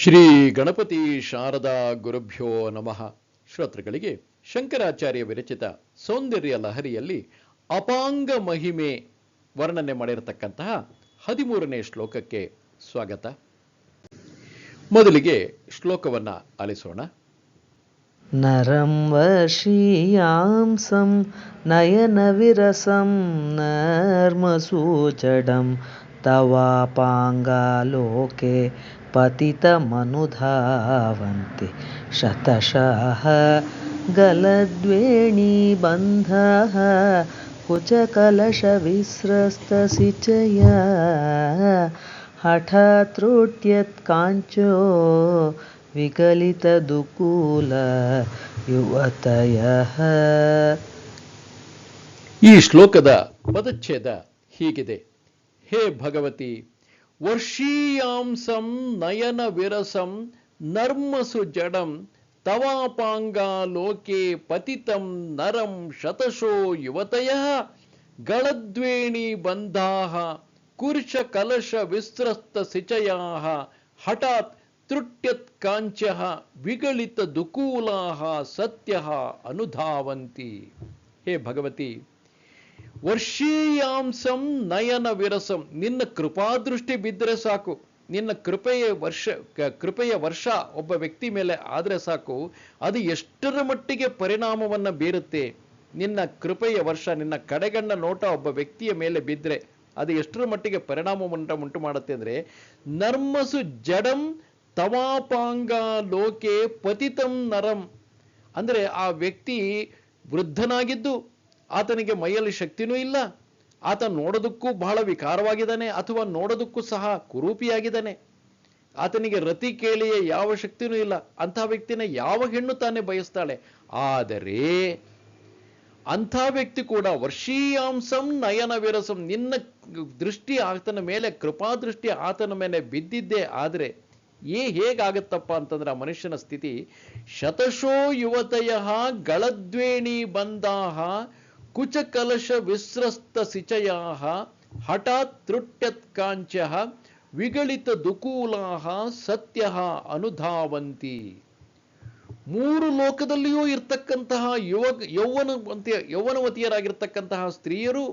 ಶ್ರೀ ಗಣಪತಿ ಶಾರದಾ ಗುರುಭ್ಯೋ ನಮಃ. ಶ್ರೋತೃಗಳಿಗೆ ಶಂಕರಾಚಾರ್ಯ ವಿರಚಿತ ಸೌಂದರ್ಯ ಲಹರಿಯಲ್ಲಿ ಅಪಾಂಗ ಮಹಿಮೆ ವರ್ಣನೆ ಮಾಡಿರತಕ್ಕಂತಹ ಹದಿಮೂರನೇ ಶ್ಲೋಕಕ್ಕೆ ಸ್ವಾಗತ. ಮೊದಲಿಗೆ ಶ್ಲೋಕವನ್ನ ಆಲಿಸೋಣ. ನರಂ ವಶೀಯಾಂಸಂ ನಯನವಿರಸಂ ನರ್ಮಸೂಚಡಂ ತವಾಪಾಂಗಾಲೋಕೆ पतितमनुधावन्ति शतशः गलद्वेणीबन्धः कुचकलशविस्रस्तसिचया हठात्रुट्यत्काञ्चो ವಿಕಲಿತದುಕೂಲ ಯುವತಯ ಈ ಶ್ಲೋಕದ ಪದಚ್ಛೇದ ಹೀಗಿದೆ ಹೇ ಭಗವತಿ ವರ್ಷೀಯಾಂಸಂ ನಯನ ವಿರಸಂ ನರ್ಮಸು ಜಡಂ ತವಾಪಾಂಗ ಲೋಕೆ ಪತಿತಂ ನರಂ ಶತಶೋ ಯುವತಯ ಗಳದ್ವೇಣಿ ಬಂಧಾಹ ಕುರ್ಷ ಕಲಶ ವಿಸ್ರಸ್ತ ಸಿಚಯಾಹ ಹಠಾತ್ ತೃಟ್ಯತ್ ವರ್ಷೀಯಾಂಸಂ ನಯನ ವಿರಸಂ. ನಿನ್ನ ಕೃಪಾದೃಷ್ಟಿ ಬಿದ್ದರೆ ಸಾಕು. ನಿನ್ನ ಕೃಪೆಯ ವರ್ಷ ಕೃಪೆಯ ವರ್ಷ ಒಬ್ಬ ವ್ಯಕ್ತಿ ಮೇಲೆ ಆದರೆ ಸಾಕು. ಅದು ಎಷ್ಟರ ಮಟ್ಟಿಗೆ ಪರಿಣಾಮವನ್ನು ಬೀರುತ್ತೆ. ನಿನ್ನ ಕೃಪೆಯ ವರ್ಷ, ನಿನ್ನ ಕಡೆಗಣ್ಣ ನೋಟ ಒಬ್ಬ ವ್ಯಕ್ತಿಯ ಮೇಲೆ ಬಿದ್ದರೆ ಅದು ಎಷ್ಟರ ಮಟ್ಟಿಗೆ ಪರಿಣಾಮವನ್ನು ಉಂಟು ಮಾಡುತ್ತೆ ಅಂದ್ರೆ, ನರ್ಮಸು ಜಡಂ ತವಾಪಾಂಗ ಲೋಕೆ ಪತಿತಂ ನರಂ. ಅಂದ್ರೆ ಆ ವ್ಯಕ್ತಿ ವೃದ್ಧನಾಗಿದ್ದು ಆತನಿಗೆ ಮೈಯಲ್ಲಿ ಶಕ್ತಿನೂ ಇಲ್ಲ. ಆತ ನೋಡೋದಕ್ಕೂ ಬಹಳ ವಿಕಾರವಾಗಿದ್ದಾನೆ ಅಥವಾ ನೋಡೋದಕ್ಕೂ ಸಹ ಕುರೂಪಿಯಾಗಿದ್ದಾನೆ. ಆತನಿಗೆ ರತಿ ಕೇಳಿಯೇ ಯಾವ ಶಕ್ತಿನೂ ಇಲ್ಲ. ಅಂಥ ವ್ಯಕ್ತಿನ ಯಾವ ಹೆಣ್ಣು ತಾನೇ ಬಯಸ್ತಾಳೆ? ಆದರೆ ಅಂಥ ವ್ಯಕ್ತಿ ಕೂಡ ವರ್ಷೀಯಾಂಸಂ ನಯನ ವಿರಸಂ ನಿನ್ನ ದೃಷ್ಟಿ ಆತನ ಮೇಲೆ, ಕೃಪಾದೃಷ್ಟಿ ಆತನ ಮೇಲೆ ಬಿದ್ದಿದ್ದೇ ಆದರೆ ಏ ಹೇಗಾಗತ್ತಪ್ಪ ಅಂತಂದ್ರೆ ಆ ಮನುಷ್ಯನ ಸ್ಥಿತಿ, ಶತಶೋ ಯುವತಯ ಗಳದ್ವೇಣಿ ಬಂದಾಹ ಕುಚಕಲಶ ವಿಸ್ರಸ್ತ ಸಿಚಯಾಹ, ಹಠಾತ್ ತೃಟ್ಯತ್ ಕಾಂಚ ವಿಗಳಿತ ದುಕೂಲಾಹ ಸತ್ಯ ಅನುಧಾವಂತಿ. ಮೂರು ಲೋಕದಲ್ಲಿಯೂ ಇರ್ತಕ್ಕಂತಹ ಯುವ ಯೌವನವಂತಿಯ ಯೌವನವತಿಯರಾಗಿರ್ತಕ್ಕಂತಹ ಸ್ತ್ರೀಯರು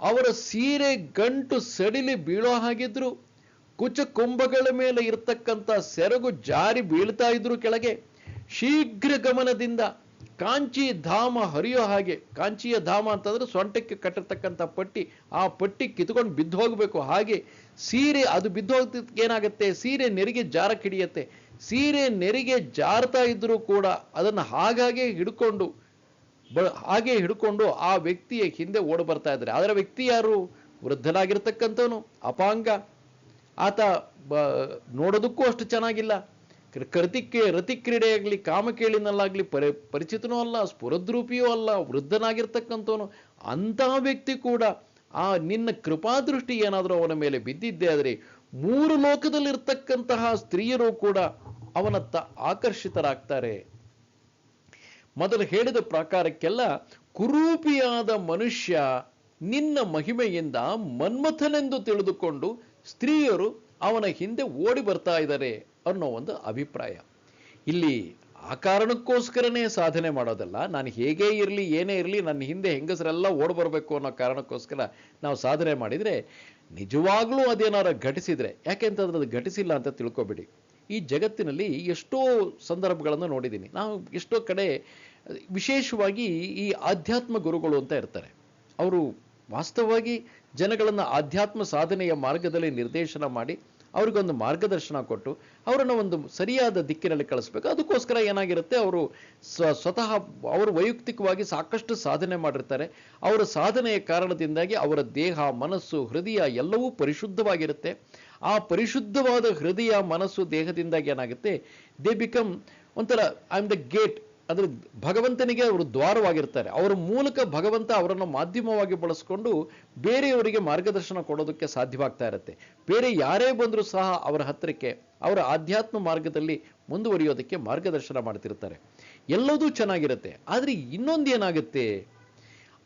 ಅವರ ಸೀರೆ ಗಂಟು ಸಡಿಲಿ ಬೀಳೋ ಹಾಗಿದ್ರು. ಕುಚ ಕುಂಭಗಳ ಮೇಲೆ ಇರ್ತಕ್ಕಂಥ ಸೆರಗು ಜಾರಿ ಬೀಳ್ತಾ ಇದ್ರು ಕೆಳಗೆ. ಶೀಘ್ರ ಗಮನದಿಂದ ಕಾಂಚಿ ಧಾಮ ಹರಿಯೋ ಹಾಗೆ ಕಾಂಚಿಯ ಧಾಮ ಅಂತಂದ್ರೆ ಸೊಂಟಕ್ಕೆ ಕಟ್ಟಿರ್ತಕ್ಕಂಥ ಪಟ್ಟಿ, ಆ ಪಟ್ಟಿ ಕಿತ್ಕೊಂಡು ಬಿದ್ದು ಹೋಗ್ಬೇಕು. ಹಾಗೆ ಸೀರೆ, ಅದು ಬಿದ್ದು ಹೋಗ್ತಿದ್ ಏನಾಗುತ್ತೆ? ಸೀರೆ ನೆರಿಗೆ ಜಾರ ಕಿಡಿಯತ್ತೆ ಸೀರೆ ನೆರಿಗೆ ಜಾರ್ತಾ ಇದ್ರೂ ಕೂಡ ಅದನ್ನು ಹಾಗಾಗೆ ಹಿಡ್ಕೊಂಡು, ಬ ಹಾಗೆ ಹಿಡ್ಕೊಂಡು ಆ ವ್ಯಕ್ತಿಯ ಹಿಂದೆ ಓಡಿ ಬರ್ತಾ ಇದ್ದಾರೆ. ಅದರ ವ್ಯಕ್ತಿ ಯಾರು? ವೃದ್ಧನಾಗಿರ್ತಕ್ಕಂಥವನು, ಅಪಾಂಗ. ಆತ ಬ ನೋಡೋದಕ್ಕೂ ಅಷ್ಟು ಚೆನ್ನಾಗಿಲ್ಲ. ಕೃತಿಕ್ಕೆ ರತಿ ಕ್ರೀಡೆಯಾಗಲಿ ಕಾಮಕೇಳಿನಲ್ಲಾಗ್ಲಿ ಪರಿ ಪರಿಚಿತನೂ ಅಲ್ಲ, ಸ್ಫುರದ್ರೂಪಿಯೂ ಅಲ್ಲ, ವೃದ್ಧನಾಗಿರ್ತಕ್ಕಂಥವನು ಅಂತಹ ವ್ಯಕ್ತಿ ಕೂಡ ಆ ನಿನ್ನ ಕೃಪಾದೃಷ್ಟಿ ಏನಾದರೂ ಅವನ ಮೇಲೆ ಬಿದ್ದಿದ್ದೆ ಆದರೆ, ಮೂರು ಲೋಕದಲ್ಲಿರ್ತಕ್ಕಂತಹ ಸ್ತ್ರೀಯರು ಕೂಡ ಅವನತ್ತ ಆಕರ್ಷಿತರಾಗ್ತಾರೆ. ಮೊದಲು ಹೇಳಿದ ಪ್ರಕಾರಕ್ಕೆಲ್ಲ, ಕುರೂಪಿಯಾದ ಮನುಷ್ಯ ನಿನ್ನ ಮಹಿಮೆಯಿಂದ ಮನ್ಮಥನೆಂದು ತಿಳಿದುಕೊಂಡು, ಸ್ತ್ರೀಯರು ಅವನ ಹಿಂದೆ ಓಡಿ ಬರ್ತಾ ಇದ್ದಾರೆ. ಅನ್ನೋ ಒಂದು ಅಭಿಪ್ರಾಯ. ಇಲ್ಲಿ ಆ ಕಾರಣಕ್ಕೋಸ್ಕರನೇ ಸಾಧನೆ ಮಾಡೋದಲ್ಲ, ನಾನು ಹೇಗೇ ಇರಲಿ, ಏನೇ ಇರಲಿ, ನನ್ನ ಹಿಂದೆ ಹೆಂಗಸರೆಲ್ಲ ಓಡಿ ಬರಬೇಕು ಅನ್ನೋ ಕಾರಣಕ್ಕೋಸ್ಕರ ನಾವು ಸಾಧನೆ ಮಾಡಿದರೆ, ನಿಜವಾಗ್ಲೂ ಅದೇನಾರ ಘಟಿಸಿದರೆ ಯಾಕೆಂತಂದ್ರೆ ಅದು ಘಟಿಸಿಲ್ಲ ಅಂತ ತಿಳ್ಕೊಬಿಡಿ. ಈ ಜಗತ್ತಿನಲ್ಲಿ ಎಷ್ಟೋ ಸಂದರ್ಭಗಳನ್ನು ನೋಡಿದ್ದೀನಿ. ನಾವು ಎಷ್ಟೋ ಕಡೆ, ವಿಶೇಷವಾಗಿ ಈ ಆಧ್ಯಾತ್ಮ ಗುರುಗಳು ಅಂತ ಇರ್ತಾರೆ. ಅವರು ವಾಸ್ತವವಾಗಿ ಜನಗಳನ್ನು ಆಧ್ಯಾತ್ಮ ಸಾಧನೆಯ ಮಾರ್ಗದಲ್ಲಿ ನಿರ್ದೇಶನ ಮಾಡಿ ಅವ್ರಿಗೊಂದು ಮಾರ್ಗದರ್ಶನ ಕೊಟ್ಟು ಅವರನ್ನು ಒಂದು ಸರಿಯಾದ ದಿಕ್ಕಿನಲ್ಲಿ ಕಳಿಸ್ಬೇಕು. ಅದಕ್ಕೋಸ್ಕರ ಏನಾಗಿರುತ್ತೆ, ಅವರು ಸ್ವ, ಸ್ವತಃ ಅವರು ವೈಯಕ್ತಿಕವಾಗಿ ಸಾಕಷ್ಟು ಸಾಧನೆ ಮಾಡಿರ್ತಾರೆ. ಅವರ ಸಾಧನೆಯ ಕಾರಣದಿಂದಾಗಿ ಅವರ ದೇಹ, ಮನಸ್ಸು, ಹೃದಯ ಎಲ್ಲವೂ ಪರಿಶುದ್ಧವಾಗಿರುತ್ತೆ. ಆ ಪರಿಶುದ್ಧವಾದ ಹೃದಯ, ಮನಸ್ಸು, ದೇಹದಿಂದಾಗಿ ಏನಾಗುತ್ತೆ ದೇ ಬಿಕಮ್ ಒಂಥರ ಐ ಆಮ್ ದ ಗೇಟ್ ಅಂದ್ರೆ ಭಗವಂತನಿಗೆ ಅವರು ದ್ವಾರವಾಗಿರ್ತಾರೆ. ಅವರ ಮೂಲಕ ಭಗವಂತ ಅವರನ್ನು ಮಾಧ್ಯಮವಾಗಿ ಬಳಸ್ಕೊಂಡು ಬೇರೆಯವರಿಗೆ ಮಾರ್ಗದರ್ಶನ ಕೊಡೋದಕ್ಕೆ ಸಾಧ್ಯವಾಗ್ತಾ ಇರುತ್ತೆ. ಬೇರೆ ಯಾರೇ ಬಂದರೂ ಸಹ ಅವರ ಹತ್ತಿರಕ್ಕೆ, ಅವರ ಆಧ್ಯಾತ್ಮ ಮಾರ್ಗದಲ್ಲಿ ಮುಂದುವರಿಯೋದಕ್ಕೆ ಮಾರ್ಗದರ್ಶನ ಮಾಡ್ತಿರ್ತಾರೆ. ಎಲ್ಲದೂ ಚೆನ್ನಾಗಿರುತ್ತೆ. ಆದರೆ ಇನ್ನೊಂದು ಏನಾಗುತ್ತೆ?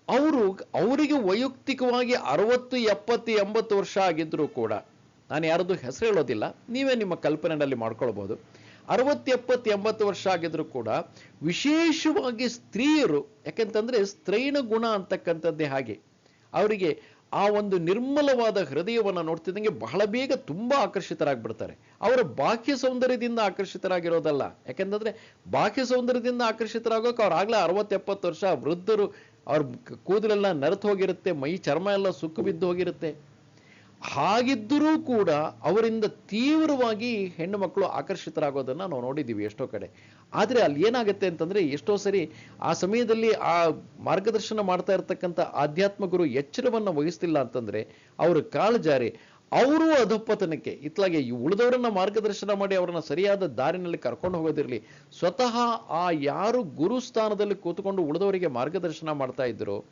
ಅವರು, ಅವರಿಗೆ ವೈಯಕ್ತಿಕವಾಗಿ ಅರವತ್ತು, ಎಪ್ಪತ್ತು, ಎಂಬತ್ತು ವರ್ಷ ಆಗಿದ್ರೂ ಕೂಡ ನಾನು ಯಾರದ್ದು ಹೆಸರು ಹೇಳೋದಿಲ್ಲ. ನೀವೇ ನಿಮ್ಮ ಕಲ್ಪನೆಯಲ್ಲಿ ಮಾಡ್ಕೊಳ್ಬೋದು. ಅರವತ್ತು ಎಪ್ಪತ್ತು ಎಂಬತ್ತು ವರ್ಷ ಆಗಿದ್ರು ಕೂಡ ವಿಶೇಷವಾಗಿ ಸ್ತ್ರೀಯರು, ಯಾಕೆಂತಂದ್ರೆ ಸ್ತ್ರೈಣ ಗುಣ ಅಂತಕ್ಕಂಥದ್ದೇ ಹಾಗೆ. ಅವರಿಗೆ ಆ ಒಂದು ನಿರ್ಮಲವಾದ ಹೃದಯವನ್ನು ನೋಡ್ತಿದ್ದಂಗೆ ಬಹಳ ಬೇಗ ತುಂಬ ಆಕರ್ಷಿತರಾಗ್ಬಿಡ್ತಾರೆ. ಅವರ ಬಾಹ್ಯ ಸೌಂದರ್ಯದಿಂದ ಆಕರ್ಷಿತರಾಗಿರೋದಲ್ಲ. ಯಾಕೆಂತಂದ್ರೆ ಬಾಹ್ಯ ಸೌಂದರ್ಯದಿಂದ ಆಕರ್ಷಿತರಾಗೋಕೆ ಅವ್ರು ಆಗ್ಲೇ ಅರವತ್ತು ಎಪ್ಪತ್ತು ವರ್ಷ ವೃದ್ಧರು, ಅವ್ರ ಕೂದಲೆಲ್ಲ ನರತು ಹೋಗಿರುತ್ತೆ, ಮೈ ಚರ್ಮ ಎಲ್ಲ ಸುಕ್ಕು ಬಿದ್ದು ಹೋಗಿರುತ್ತೆ. ಹಾಗಿದ್ದರೂ ಕೂಡ ಅವರಿಂದ ತೀವ್ರವಾಗಿ ಹೆಣ್ಣು ಮಕ್ಕಳು ಆಕರ್ಷಿತರಾಗೋದನ್ನ ನಾವು ನೋಡಿದ್ದೀವಿ ಎಷ್ಟೋ ಕಡೆ. ಆದರೆ ಅಲ್ಲಿ ಏನಾಗುತ್ತೆ ಅಂತಂದ್ರೆ ಎಷ್ಟೋ ಸರಿ ಆ ಸಮಯದಲ್ಲಿ ಆ ಮಾರ್ಗದರ್ಶನ ಮಾಡ್ತಾ ಇರತಕ್ಕಂಥ ಆಧ್ಯಾತ್ಮ ಗುರು ಎಚ್ಚರವನ್ನು ವಹಿಸ್ತಿಲ್ಲ ಅಂತಂದ್ರೆ ಅವರು ಕಾಳು ಜಾರಿ. ಅವರು ಅಧಪತನಕ್ಕೆ ಇತ್ತಲಾಗೆ ಈ ಉಳಿದವರನ್ನ ಮಾರ್ಗದರ್ಶನ ಮಾಡಿ ಅವರನ್ನ ಸರಿಯಾದ ದಾರಿನಲ್ಲಿ ಕರ್ಕೊಂಡು ಹೋಗೋದಿರಲಿ. ಸ್ವತಃ ಆ ಯಾರು ಗುರು ಸ್ಥಾನದಲ್ಲಿ ಕೂತ್ಕೊಂಡು ಉಳಿದವರಿಗೆ ಮಾರ್ಗದರ್ಶನ ಮಾಡ್ತಾ ಇದ್ರು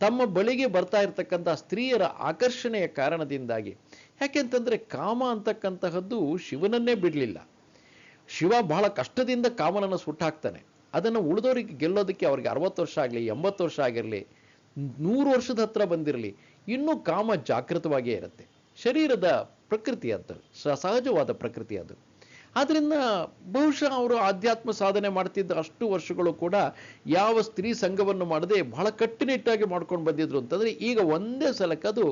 ತಮ್ಮ ಬಳಿಗೆ ಬರ್ತಾ ಇರತಕ್ಕಂಥ ಸ್ತ್ರೀಯರ ಆಕರ್ಷಣೆಯ ಕಾರಣದಿಂದಾಗಿ. ಯಾಕೆಂತಂದರೆ ಕಾಮ ಅಂತಕ್ಕಂತಹದ್ದು ಶಿವನನ್ನೇ ಬಿಡಲಿಲ್ಲ. ಶಿವ ಬಹಳ ಕಷ್ಟದಿಂದ ಕಾಮನನ್ನು ಸುಟ್ಟಾಕ್ತಾನೆ. ಅದನ್ನು ಉಳಿದವರಿಗೆ ಗೆಲ್ಲೋದಕ್ಕೆ ಅವ್ರಿಗೆ ಅರವತ್ತು ವರ್ಷ ಆಗಲಿ, ಎಂಬತ್ತು ವರ್ಷ ಆಗಿರಲಿ, ನೂರು ವರ್ಷದ ಹತ್ರ ಬಂದಿರಲಿ, ಇನ್ನೂ ಕಾಮ ಜಾಗೃತವಾಗಿಯೇ ಇರುತ್ತೆ. ಶರೀರದ ಪ್ರಕೃತಿ ಅದು, ಸಹಜವಾದ ಪ್ರಕೃತಿ ಅದು. ಆದ್ರಿಂದ ಬಹುಶಃ ಅವರು ಆಧ್ಯಾತ್ಮ ಸಾಧನೆ ಮಾಡ್ತಿದ್ದ ಅಷ್ಟು ವರ್ಷಗಳು ಕೂಡ ಯಾವ ಸ್ತ್ರೀ ಸಂಘವನ್ನು ಮಾಡದೆ ಬಹಳ ಕಟ್ಟುನಿಟ್ಟಾಗಿ ಮಾಡ್ಕೊಂಡು ಬಂದಿದ್ರು ಅಂತಂದ್ರೆ ಈಗ ಒಂದೇ ಸಲಕ್ಕೆ ಅದು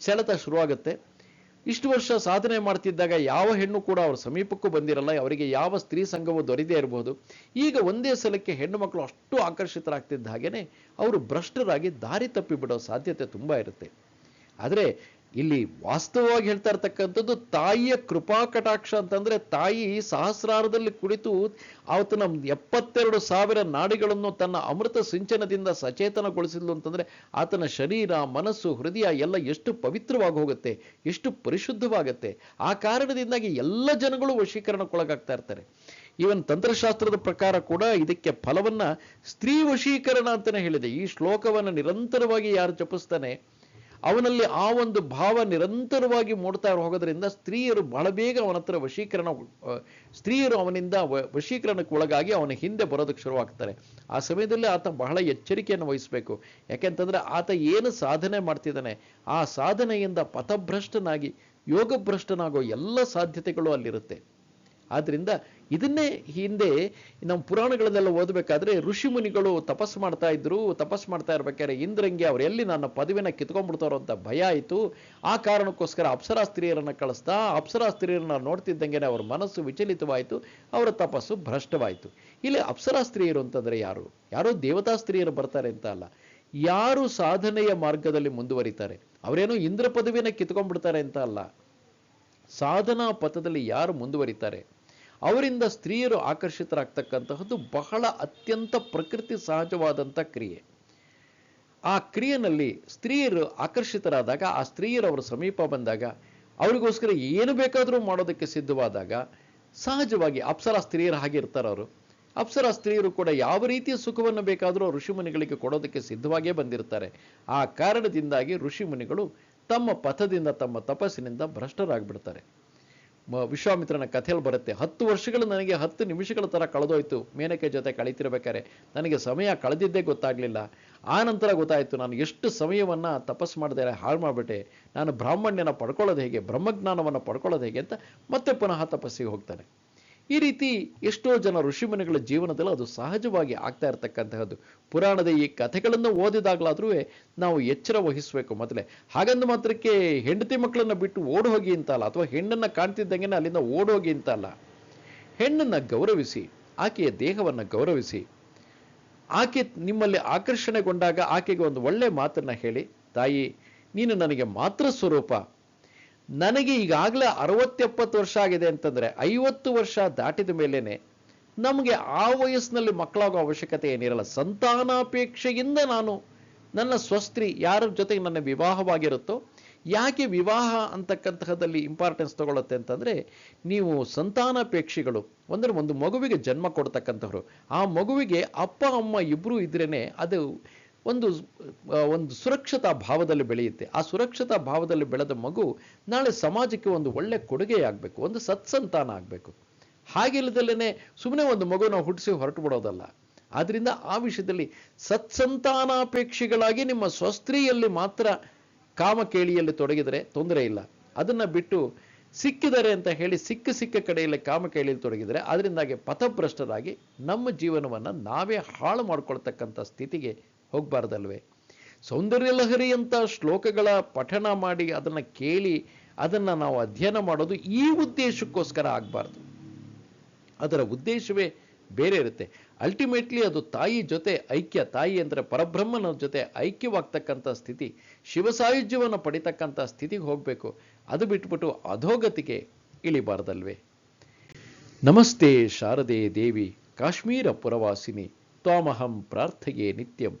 ಸೆಳೆತ ಶುರುವಾಗುತ್ತೆ. ಇಷ್ಟು ವರ್ಷ ಸಾಧನೆ ಮಾಡ್ತಿದ್ದಾಗ ಯಾವ ಹೆಣ್ಣು ಕೂಡ ಅವ್ರ ಸಮೀಪಕ್ಕೂ ಬಂದಿರಲ್ಲ, ಅವರಿಗೆ ಯಾವ ಸ್ತ್ರೀ ಸಂಘವು ದೊರೆಯದೇ ಇರಬಹುದು. ಈಗ ಒಂದೇ ಸಲಕ್ಕೆ ಹೆಣ್ಣು ಮಕ್ಕಳು ಅಷ್ಟು ಆಕರ್ಷಿತರಾಗ್ತಿದ್ದ ಹಾಗೇನೆ ಅವರು ಭ್ರಷ್ಟರಾಗಿ ದಾರಿ ತಪ್ಪಿ ಬಿಡೋ ಸಾಧ್ಯತೆ ತುಂಬಾ ಇರುತ್ತೆ. ಆದರೆ ಇಲ್ಲಿ ವಾಸ್ತವವಾಗಿ ಹೇಳ್ತಾ ಇರ್ತಕ್ಕಂಥದ್ದು ತಾಯಿಯ ಕೃಪಾ ಕಟಾಕ್ಷ ಅಂತಂದ್ರೆ ತಾಯಿ ಸಹಸ್ರಾರದಲ್ಲಿ ಕುಳಿತು ಆವತ್ತಿನ ಎಪ್ಪತ್ತೆರಡು ಸಾವಿರ ನಾಡಿಗಳನ್ನು ತನ್ನ ಅಮೃತ ಸಿಂಚನದಿಂದ ಸಚೇತನಗೊಳಿಸಿದ್ಲು ಅಂತಂದ್ರೆ ಆತನ ಶರೀರ, ಮನಸ್ಸು, ಹೃದಯ ಎಲ್ಲ ಎಷ್ಟು ಪವಿತ್ರವಾಗಿ ಹೋಗುತ್ತೆ, ಎಷ್ಟು ಪರಿಶುದ್ಧವಾಗುತ್ತೆ. ಆ ಕಾರಣದಿಂದಾಗಿ ಎಲ್ಲ ಜನಗಳು ವಶೀಕರಣಕ್ಕೊಳಗಾಗ್ತಾ ಇರ್ತಾರೆ. ಈವನ್ ತಂತ್ರಶಾಸ್ತ್ರದ ಪ್ರಕಾರ ಕೂಡ ಇದಕ್ಕೆ ಫಲವನ್ನ ಸ್ತ್ರೀ ವಶೀಕರಣ ಅಂತಾನೆ ಹೇಳಿದೆ. ಈ ಶ್ಲೋಕವನ್ನು ನಿರಂತರವಾಗಿ ಯಾರು ಜಪಿಸ್ತಾನೆ? ಅವನಲ್ಲಿ ಆ ಒಂದು ಭಾವ ನಿರಂತರವಾಗಿ ಮೂಡ್ತಾ ಹೋಗೋದ್ರಿಂದ ಸ್ತ್ರೀಯರು ಬಹಳ ಬೇಗ ಅವನ ಹತ್ರ ವಶೀಕರಣ ಸ್ತ್ರೀಯರು ಅವನಿಂದ ವಶೀಕರಣಕ್ಕೆ ಒಳಗಾಗಿ ಅವನ ಹಿಂದೆ ಬರೋದಕ್ಕೆ ಶುರುವಾಗ್ತಾರೆ. ಆ ಸಮಯದಲ್ಲಿ ಆತ ಬಹಳ ಎಚ್ಚರಿಕೆಯನ್ನು ವಹಿಸಬೇಕು. ಯಾಕೆಂತಂದ್ರೆ ಆತ ಏನು ಸಾಧನೆ ಮಾಡ್ತಿದ್ದಾನೆ, ಆ ಸಾಧನೆಯಿಂದ ಪಥಭ್ರಷ್ಟನಾಗಿ, ಯೋಗಭ್ರಷ್ಟನಾಗೋ ಎಲ್ಲ ಸಾಧ್ಯತೆಗಳು ಅಲ್ಲಿರುತ್ತೆ. ಆದ್ರಿಂದ ಇದನ್ನೇ ಹಿಂದೆ ನಮ್ಮ ಪುರಾಣಗಳನ್ನೆಲ್ಲ ಓದಬೇಕಾದ್ರೆ ಋಷಿ ಮುನಿಗಳು ತಪಸ್ಸು ಮಾಡ್ತಾ ಇದ್ರು, ತಪಸ್ಸು ಮಾಡ್ತಾ ಇರ್ಬೇಕಾದ್ರೆ ಇಂದ್ರಂಗೆ ಅವ್ರು ಎಲ್ಲಿ ನನ್ನ ಪದವಿನ ಕಿತ್ಕೊಂಡ್ಬಿಡ್ತಾರೋ ಅಂತ ಭಯ ಆಯಿತು. ಆ ಕಾರಣಕ್ಕೋಸ್ಕರ ಅಪ್ಸರಾ ಸ್ತ್ರೀಯರನ್ನು ಕಳಿಸ್ತಾ ಅಪ್ಸರಾ ಸ್ತ್ರೀಯರನ್ನ ನೋಡ್ತಿದ್ದಂಗೆ ಅವ್ರ ಮನಸ್ಸು ವಿಚಲಿತವಾಯಿತು, ಅವರ ತಪಸ್ಸು ಭ್ರಷ್ಟವಾಯಿತು. ಇಲ್ಲಿ ಅಪ್ಸರಾ ಸ್ತ್ರೀಯರು ಅಂತಂದರೆ ಯಾರು? ಯಾರೋ ದೇವತಾ ಸ್ತ್ರೀಯರು ಬರ್ತಾರೆ ಅಂತ ಅಲ್ಲ. ಯಾರು ಸಾಧನೆಯ ಮಾರ್ಗದಲ್ಲಿ ಮುಂದುವರಿತಾರೆ? ಅವರೇನೋ ಇಂದ್ರ ಪದವಿನ ಕಿತ್ಕೊಂಡ್ಬಿಡ್ತಾರೆ ಅಂತ ಅಲ್ಲ. ಸಾಧನಾ ಪಥದಲ್ಲಿ ಯಾರು ಮುಂದುವರಿತಾರೆ? ಅವರಿಂದ ಸ್ತ್ರೀಯರು ಆಕರ್ಷಿತರಾಗ್ತಕ್ಕಂತಹದ್ದು ಬಹಳ ಅತ್ಯಂತ ಪ್ರಕೃತಿ ಸಹಜವಾದಂಥ ಕ್ರಿಯೆ. ಆ ಕ್ರಿಯೆನಲ್ಲಿ ಸ್ತ್ರೀಯರು ಆಕರ್ಷಿತರಾದಾಗ, ಆ ಸ್ತ್ರೀಯರು ಅವರ ಸಮೀಪ ಬಂದಾಗ, ಅವರಿಗೋಸ್ಕರ ಏನು ಬೇಕಾದರೂ ಮಾಡೋದಕ್ಕೆ ಸಿದ್ಧವಾದಾಗ, ಸಹಜವಾಗಿ ಅಪ್ಸರ ಸ್ತ್ರೀಯರು ಹಾಗೆ ಇರ್ತಾರೆ ಅವರು. ಅಪ್ಸರ ಸ್ತ್ರೀಯರು ಕೂಡ ಯಾವ ರೀತಿಯ ಸುಖವನ್ನು ಬೇಕಾದರೂ ಋಷಿಮುನಿಗಳಿಗೆ ಕೊಡೋದಕ್ಕೆ ಸಿದ್ಧವಾಗೇ ಬಂದಿರ್ತಾರೆ. ಆ ಕಾರಣದಿಂದಾಗಿ ಋಷಿಮುನಿಗಳು ತಮ್ಮ ಪಥದಿಂದ, ತಮ್ಮ ತಪಸ್ಸಿನಿಂದ ಭ್ರಷ್ಟರಾಗ್ಬಿಡ್ತಾರೆ. ವಿಶ್ವಾಮಿತ್ರನ ಕಥೆಯಲ್ಲಿ ಬರುತ್ತೆ. ಹತ್ತು ವರ್ಷಗಳು ನನಗೆ ಹತ್ತು ನಿಮಿಷಗಳ ಥರ ಕಳೆದೋಯ್ತು. ಮೇನಕೆ ಜೊತೆ ಕಳೀತಿರ್ಬೇಕಾದ್ರೆ ನನಗೆ ಸಮಯ ಕಳೆದಿದ್ದೇ ಗೊತ್ತಾಗಲಿಲ್ಲ. ಆ ನಂತರ ಗೊತ್ತಾಯಿತು ನಾನು ಎಷ್ಟು ಸಮಯವನ್ನು ತಪಸ್ಸು ಮಾಡಿದರೆ ಹಾಳು ಮಾಡಿಬಿಟ್ಟೆ. ನಾನು ಬ್ರಾಹ್ಮಣ್ಯನ ಪಡ್ಕೊಳ್ಳೋದು ಹೇಗೆ, ಬ್ರಹ್ಮಜ್ಞಾನವನ್ನು ಪಡ್ಕೊಳ್ಳೋದು ಹೇಗೆ ಅಂತ ಮತ್ತೆ ಪುನಃ ತಪಸ್ಸಿಗೆ ಹೋಗ್ತಾನೆ. ಈ ರೀತಿ ಎಷ್ಟೋ ಜನ ಋಷಿಮುನಿಗಳ ಜೀವನದಲ್ಲಿ ಅದು ಸಹಜವಾಗಿ ಆಗ್ತಾ ಇರತಕ್ಕಂತಹದ್ದು. ಪುರಾಣದ ಈ ಕಥೆಗಳನ್ನು ಓದಿದಾಗಲಾದ್ರೂ ನಾವು ಎಚ್ಚರ ವಹಿಸಬೇಕು ಮೊದಲೇ. ಹಾಗಂದ ಮಾತ್ರಕ್ಕೆ ಹೆಂಡತಿ ಮಕ್ಕಳನ್ನು ಬಿಟ್ಟು ಓಡಿ ಹೋಗಿ ಅಂತ ಅಲ್ಲ ಅಥವಾ ಹೆಣ್ಣನ್ನು ಕಾಣ್ತಿದ್ದಂಗೆ ಅಲ್ಲಿಂದ ಓಡೋಗಿ ಅಂತ ಅಲ್ಲ ಹೆಣ್ಣನ್ನು ಗೌರವಿಸಿ, ಆಕೆಯ ದೇಹವನ್ನು ಗೌರವಿಸಿ. ಆಕೆ ನಿಮ್ಮಲ್ಲಿ ಆಕರ್ಷಣೆಗೊಂಡಾಗ ಆಕೆಗೆ ಒಂದು ಒಳ್ಳೆ ಮಾತನ್ನ ಹೇಳಿ, ತಾಯಿ, ನೀನು ನನಗೆ ಮಾತ್ರ ಸ್ವರೂಪ ನನಗೆ ಈಗಾಗಲೇ ಅರವತ್ತೆಪ್ಪತ್ತು ವರ್ಷ ಆಗಿದೆ ಅಂತಂದ್ರೆ ಐವತ್ತು ವರ್ಷ ದಾಟಿದ ಮೇಲೇನೆ ನಮಗೆ ಆ ವಯಸ್ಸಿನಲ್ಲಿ ಮಕ್ಕಳಾಗೋ ಅವಶ್ಯಕತೆ ಏನಿರಲ್ಲ. ಸಂತಾನಾಪೇಕ್ಷೆಯಿಂದ ನಾನು ನನ್ನ ಸ್ವಸ್ತ್ರೀ ಯಾರ ಜೊತೆಗೆ ನನ್ನ ವಿವಾಹವಾಗಿರುತ್ತೋ ಯಾಕೆ ವಿವಾಹ ಅಂತಕ್ಕಂತಹದಲ್ಲಿ ಇಂಪಾರ್ಟೆನ್ಸ್ ತಗೊಳ್ಳುತ್ತೆ ಅಂತಂದ್ರೆ ನೀವು ಸಂತಾನಾಪೇಕ್ಷಿಗಳು. ಅಂದರೆ ಒಂದು ಮಗುವಿಗೆ ಜನ್ಮ ಕೊಡ್ತಕ್ಕಂಥವ್ರು. ಆ ಮಗುವಿಗೆ ಅಪ್ಪ, ಅಮ್ಮ ಇಬ್ಬರೂ ಇದ್ರೇನೆ ಅದು ಒಂದು ಒಂದು ಸುರಕ್ಷತಾ ಭಾವದಲ್ಲಿ ಬೆಳೆಯುತ್ತೆ. ಆ ಸುರಕ್ಷತಾ ಭಾವದಲ್ಲಿ ಬೆಳೆದ ಮಗು ನಾಳೆ ಸಮಾಜಕ್ಕೆ ಒಂದು ಒಳ್ಳೆ ಕೊಡುಗೆಯಾಗಬೇಕು ಒಂದು ಸತ್ಸಂತಾನ ಆಗಬೇಕು. ಹಾಗಿಲ್ಲದಲ್ಲೇ ಸುಮ್ಮನೆ ಒಂದು ಮಗುನ ಹುಟ್ಟಿಸಿ ಹೊರಟು ಬಿಡೋದಲ್ಲ. ಆದ್ದರಿಂದ ಆ ವಿಷಯದಲ್ಲಿ ಸತ್ಸಂತಾನಾಪೇಕ್ಷಿಗಳಾಗಿ ನಿಮ್ಮ ಸ್ವಸ್ತ್ರೀಯಲ್ಲಿ ಮಾತ್ರ ಕಾಮಕೇಳಿಯಲ್ಲಿ ತೊಡಗಿದರೆ ತೊಂದರೆ ಇಲ್ಲ. ಅದನ್ನು ಬಿಟ್ಟು ಸಿಕ್ಕಿದರೆ ಅಂತ ಹೇಳಿ ಸಿಕ್ಕ ಸಿಕ್ಕ ಕಡೆಯಲ್ಲಿ ಕಾಮ ಕೇಳಿಲಿ ತೊಡಗಿದರೆ ಅದರಿಂದಾಗಿ ಪಥಭ್ರಷ್ಟರಾಗಿ ನಮ್ಮ ಜೀವನವನ್ನು ನಾವೇ ಹಾಳು ಮಾಡ್ಕೊಳ್ತಕ್ಕಂಥ ಸ್ಥಿತಿಗೆ ಹೋಗಬಾರ್ದಲ್ವೇ? ಸೌಂದರ್ಯ ಲಹರಿ ಅಂತ ಶ್ಲೋಕಗಳ ಪಠಣ ಮಾಡಿ ಅದನ್ನು ಕೇಳಿ ಅದನ್ನು ನಾವು ಅಧ್ಯಯನ ಮಾಡೋದು ಈ ಉದ್ದೇಶಕ್ಕೋಸ್ಕರ ಆಗಬಾರ್ದು. ಅದರ ಉದ್ದೇಶವೇ ಬೇರೆ ಇರುತ್ತೆ. ಅಲ್ಟಿಮೇಟ್ಲಿ ಅದು ತಾಯಿ ಜೊತೆ ಐಕ್ಯ, ತಾಯಿ ಅಂದರೆ ಪರಬ್ರಹ್ಮನ ಜೊತೆ ಐಕ್ಯವಾಗ್ತಕ್ಕಂಥ ಸ್ಥಿತಿ ಶಿವ ಸಾಯುಜ್ಯವನ್ನು ಪಡಿತಕ್ಕಂಥ ಸ್ಥಿತಿಗೆ ಹೋಗಬೇಕು. ಅದು ಬಿಟ್ಬಿಟ್ಟು ಅಧೋಗತಿಗೆ ಇಳಿಬಾರ್ದಲ್ವೇ? ನಮಸ್ತೆ ಶಾರದೆ ದೇವಿ, ಕಾಶ್ಮೀರ ಪುರವಾಸಿನಿ, ತ್ವಾಮಹಂ ಪ್ರಾರ್ಥೆಯೇ ನಿತ್ಯಂ.